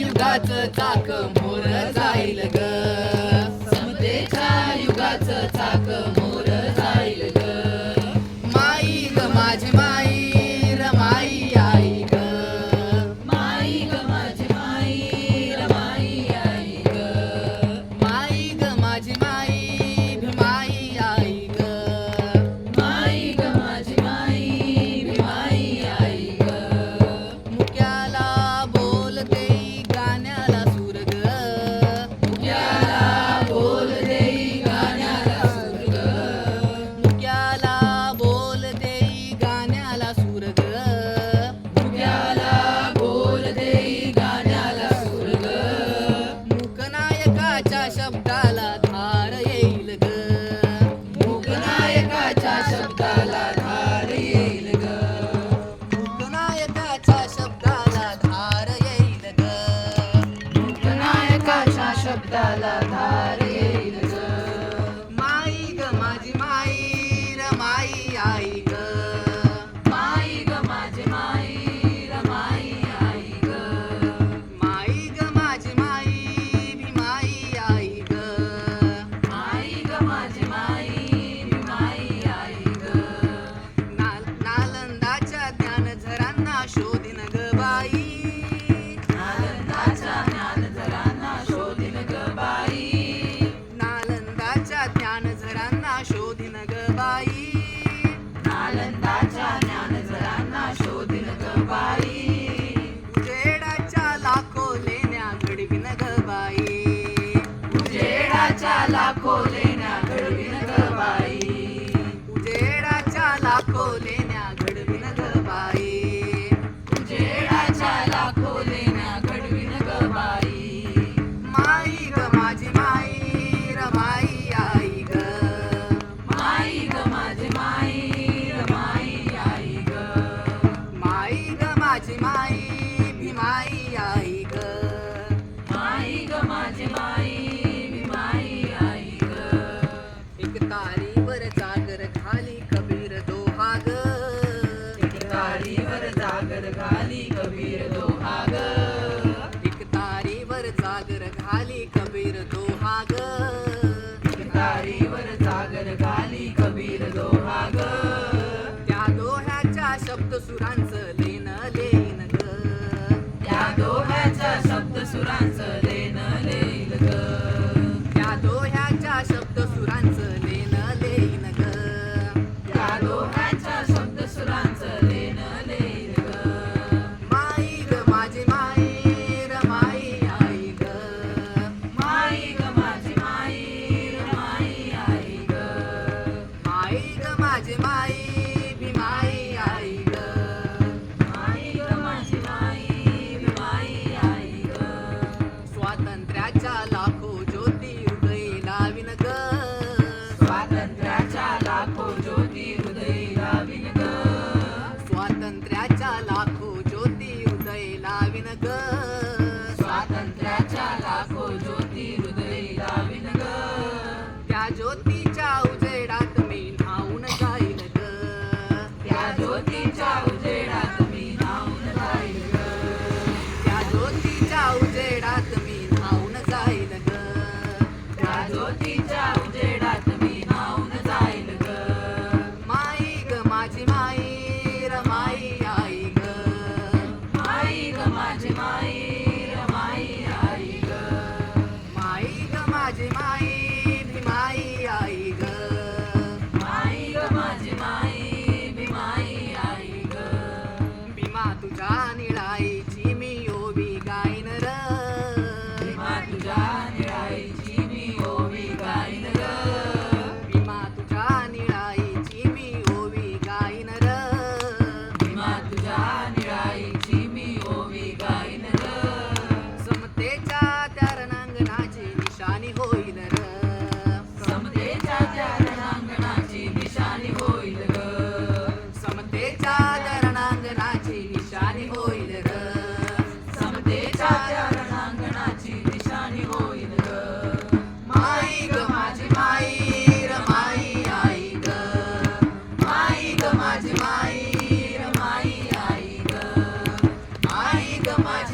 युगाच चाक मोर जाईल ग सुरांचं लेन लेन ग. त्या दोह्याच्या शब्द सुरांचं लेन लेन ग. त्या दोह्याच्या शब्द सुरांचं Feel my